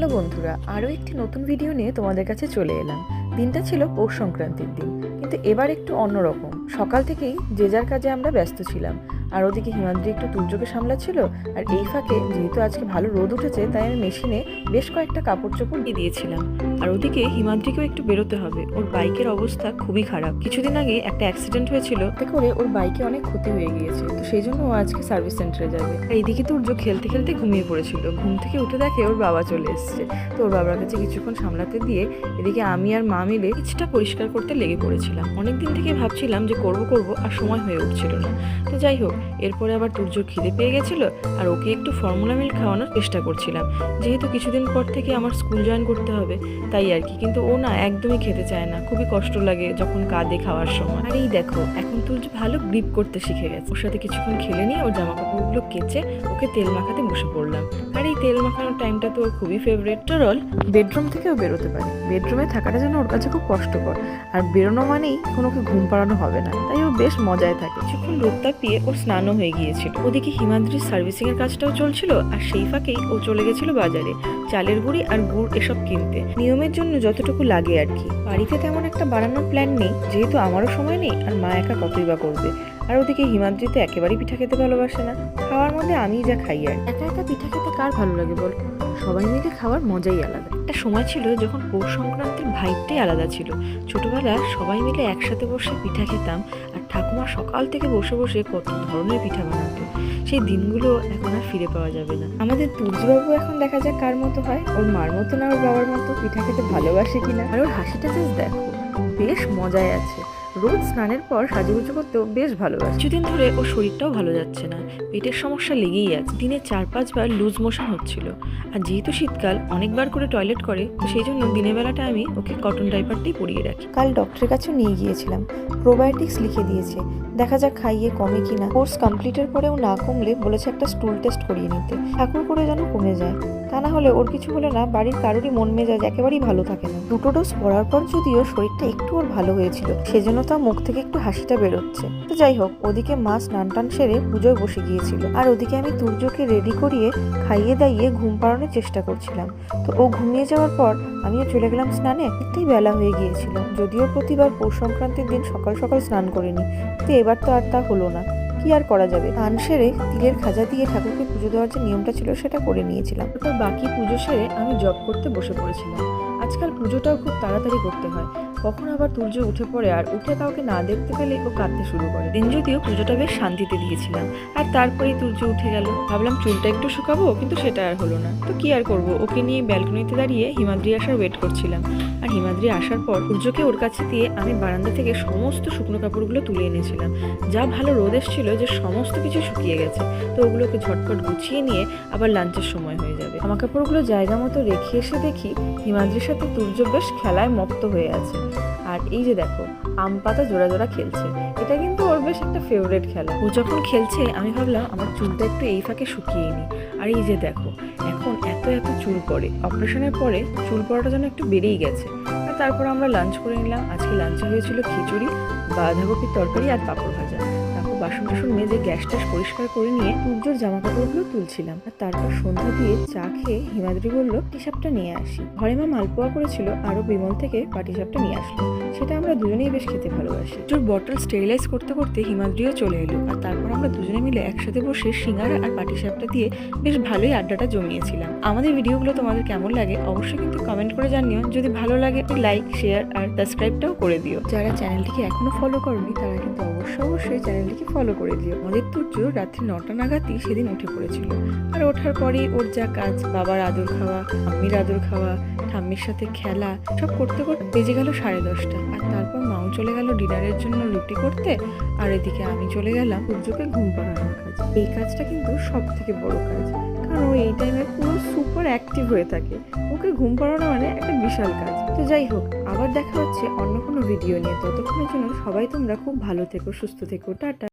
Hello বন্ধুরা, আরও একটি নতুন ভিডিও নিয়ে তোমাদের কাছে চলে এলাম। দিনটা ছিল পৌষ সংক্রান্তির দিন, কিন্তু এবার একটু অন্যরকম। সকাল থেকেই যে যার কাজে আমরা ব্যস্ত ছিলাম। আর ওদিকে হিমাদ্রি একটু তুর্যকে সামলাচ্ছিল আর এই ফাঁকে যেহেতু আজকে ভালো রোদ উঠেছে তাই আমি মেশিনে বেশ কয়েকটা কাপড় চোপড় দিয়ে দিয়েছিলাম। আর ওদিকে হিমাদ্রিকেও একটু বেরোতে হবে। ওর বাইকের অবস্থা খুবই খারাপ। কিছুদিন আগে একটা অ্যাক্সিডেন্ট হয়েছিল। তাতে করে ওর বাইকে অনেক ক্ষতি হয়ে গিয়েছে। তো সেই জন্য ও আজকে সার্ভিস সেন্টারে যাবে। আর এইদিকে তুর্য খেলতে খেলতে ঘুমিয়ে পড়েছিল। ঘুম থেকে উঠে দেখে ওর বাবা চলে এসছে। তো ওর বাবার কাছে কিছুক্ষণ সামলাতে দিয়ে এদিকে আমি আর মা মিলে কিছুটা পরিষ্কার করতে লেগে পড়েছিলাম। অনেকদিন থেকে ভাবছিলাম যে করব করব আর সময় হয়ে উঠছিল না। তো যাই হোক, এরপরে আবার তুর্যর খিদে পেয়ে গেছিল আর ওকে একটু ফর্মুলা মিল্ক খাওয়ানোর চেষ্টা করছিলাম। যেহেতু কিছুদিন পর থেকে আমার স্কুল জয়েন করতে হবে, তাই আর কি। কিন্তু ও না একদমই খেতে চায় না, খুবই কষ্ট লাগে যখন কাঁদে খাওয়ার সময়। আর এই দেখো, এখন তুর্য ভালো গ্রিপ করতে শিখে গেছে। ওর সাথে কিছুক্ষণ খেলে নিয়ে ওর জামা কাপড়গুলো কেচে ওকে তেল মাখাতে বসে পড়লাম। আর এই তেল মাখানোর টাইমটা তো ওর খুবই ফেভারিট রল বেডরুম থেকেও বেরোতে পারে। বেডরুমে থাকাটা যেন ওর কাছে খুব কষ্টকর। আর বেরোনো মানেই কোনো ওকে ঘুম পাড়ানো হবে না। তাই ও বেশ মজায় থাকে। কিছুক্ষণ রোদটা পেয়ে ওর স্নানও হয়ে গিয়েছিল। ওদিকে হিমাদ্রির সার্ভিসিং এর কাজটাও চলছিল আর সেই ফাঁকেই ও চলে গেছিল বাজারে। চালের গুঁড়ি আর গুড় এসব কিনতে। নিয়মের জন্য যতটুকু লাগে আর কি। বাড়িতে তেমন একটা বানানোর প্ল্যান নেই, যেহেতু আমারও সময় নেই আর মা একা কতই বা করবে। আর ওদিকে হিমাদ্রি তো একেবারেই পিঠা খেতে ভালোবাসে না। খাওয়ার মধ্যে আমিই যা খাই আর। একা একা পিঠা খেতে কার ভালো লাগে বল? সবাই মিলে খাওয়ার মজাই আলাদা। একটা সময় ছিল যখন পৌষ সংক্রান্তির ভাইবটাই আলাদা ছিল। ছোটবেলা সবাই মিলে একসাথে বসে পিঠা খেতাম আর ঠাকুমা সকাল থেকে বসে বসে কত ধরনের পিঠা বানাতো। সেই দিনগুলো এখন আর ফিরে পাওয়া যাবে না। আমাদের তুর্যবাবু এখন দেখা যাক কার মতো হয়। ওর মার মতো না ওর বাবার মতো পিঠা খেতে ভালোবাসে কিনা? আর ওর হাসিটা জাস্ট দেখো। বেশ মজায় আছে। রোজ স্নানের পর সাজুগুজু করতেও বেশ ভালো ভালোবাসে। কিছুদিন ধরে ওর শরীরটাও ভালো যাচ্ছে না। পেটের সমস্যা লেগেই আছে। দিনে চার পাঁচবার লুজ মোশন হচ্ছিল। আর যেহেতু শীতকাল অনেকবার করে টয়লেট করে তো সেই জন্য দিনের বেলাটা আমি ওকে কটন ডাইপারটাই পরিয়ে রাখি। কাল ডক্টরের কাছেও নিয়ে গিয়েছিলাম। প্রোবায়োটিক্স লিখে দিয়েছে। দেখা যাক খাইয়ে কমে কি না কোর্স কমপ্লিটের পরেও না কমলে বলেছে একটা স্টুল টেস্ট করিয়ে নিতে। ঠাকুর করে যেন কমে যায়। তা না হলে ওর কিছু হলে না বাড়ির কারোরই মন মেজাজ একেবারেই ভালো থাকে না। দুটো ডোজ পড়ার পর যদিও শরীরটা একটু ওর ভালো হয়েছিল সেজন্য তার মুখ থেকে একটু হাসিটা বেরোচ্ছে। তো যাই হোক, ওদিকে মা স্নান টান সেরে পুজোয় বসে গিয়েছিল। আর ওদিকে আমি তুর্যকে রেডি করিয়ে খাইয়ে দাইয়ে ঘুম পাড়ানোর চেষ্টা করছিলাম। তো ও ঘুমিয়ে যাওয়ার পর আমিও চলে গেলাম স্নানে। একটাই বেলা হয়ে গিয়েছিল। যদিও প্রতিবার পৌষ সংক্রান্তির দিন সকাল সকাল স্নান করিনি। তো এবার তো আর তা হলো না। কি আর করা যাবে? স্নান সেরে তিলের খাজা দিয়ে ঠাকুরকে পুজো দেওয়ার যে নিয়মটা ছিল সেটা করে নিয়েছিলাম। তারপর বাকি পুজো সেরে আমি জব করতে বসে পড়েছিলাম। আজকাল পুজোটাও খুব তাড়াতাড়ি করতে হয়। কখন আবার তুর্য উঠে পড়ে আর উঠে কাউকে না দেখতে পেলে ও কাঁদতে শুরু করে। দিন যদিও পুজোটা বেশ শান্তিতে দিয়েছিলাম। আর তারপরেই তুর্য উঠে গেল। ভাবলাম চুলটা একটু শুকাবো, কিন্তু সেটা আর হলো না। তো কি আর করব? ওকে নিয়ে ব্যালকনিতে দাঁড়িয়ে হিমাদ্রি আসার ওয়েট করছিলাম। আর হিমাদ্রি আসার পর সূর্যকে ওর কাছে দিয়ে আমি বারান্দা থেকে সমস্ত শুকনো কাপড়গুলো তুলে এনেছিলাম। যা ভালো রোদ এসেছিল যে সমস্ত কিছু শুকিয়ে গেছে। তো ওগুলোকে ঝটপট গুছিয়ে নিয়ে আবার লাঞ্চের সময় হয়ে যাবে। জামা কাপড়গুলো জায়গা মতো রেখে এসে দেখি হিমাদ্রির সাথে তুর্য বেশ খেলায় মপ্ত হয়ে আছে। আর এই যে দেখো, আম পাতা জোড়া জোড়া খেলছে। এটা কিন্তু ওর বেশ একটা ফেভারেট খেলা। ও যখন খেলছে, আমি ভাবলাম আমার চুলটা একটু এই ফাঁকে শুকিয়ে নিই। আর এই যে দেখো, এখন এত এত চুল পড়ে। অপারেশনের পরে চুল পড়াটা যেন একটু বেড়েই গেছে। আর তারপর আমরা লাঞ্চ করে নিলাম। আজকে লাঞ্চে হয়েছিল খিচুড়ি, বাঁধাকপির তরকারি আর পাঁপড় ভাজা। বাসন টাসন মেজে গ্যাস ট্যাস পরিষ্কার করে নিয়ে সূর্যর জামা কাপড়গুলো তুলছিলাম। আর তারপর সন্ধ্যা দিয়ে চা খেয়ে হিমাদ্রি বলল টিসাপটা নিয়ে আসি। ঘরে মা মালপোয়া করেছিল, আরও বিমল থেকে পাটিসাপটা নিয়ে আসলো। সেটা আমরা দুজনেই বেশ খেতে ভালোবাসি। তোর বটল স্টেরিলাইজ করতে করতে হিমাদ্রিও চলে এলো। আর তারপর আমরা দুজনে মিলে একসাথে বসে সিঙ্গারা আর পাটিসাপটা দিয়ে বেশ ভালোই আড্ডাটা জমিয়েছিলাম। আমাদের ভিডিওগুলো তোমাদের কেমন লাগে অবশ্যই কিন্তু কমেন্ট করে জানিও। যদি ভালো লাগে লাইক শেয়ার আর সাবস্ক্রাইবটাও করে দিও। যারা চ্যানেলটিকে এখনও ফলো করনি, তারা কিন্তু অবশ্যই অবশ্যই চ্যানেলটিকে ফলো করে দিও। আমাদের রাত্রি নটা নাগাদই সেদিন উঠে পড়েছিল। আর ওঠার পরেই ওর যা কাজ, বাবার আদর খাওয়া, আম্মির আদর খাওয়া, ঠাম্মির সাথে খেলা, সব করতে করতে বেজে গেল সাড়ে দশটা। আর তারপর মাও চলে গেল ডিনারের জন্য রুটি করতে। আর এদিকে আমি চলে গেলাম সূর্যকে ঘুম পাড়ানোর কাজ। এই কাজটা কিন্তু সব থেকে বড় কাজ। কারণ ও এই টাইমে পুরো সুপার অ্যাক্টিভ হয়ে থাকে। ওকে ঘুম পাড়ানো মানে একটা বিশাল কাজ। তো যাই হোক, আবার দেখা হচ্ছে অন্য কোনো ভিডিও নিয়ে। ততক্ষণের জন্য সবাই তোমরা খুব ভালো থেকো, সুস্থ থেকো। টাটা।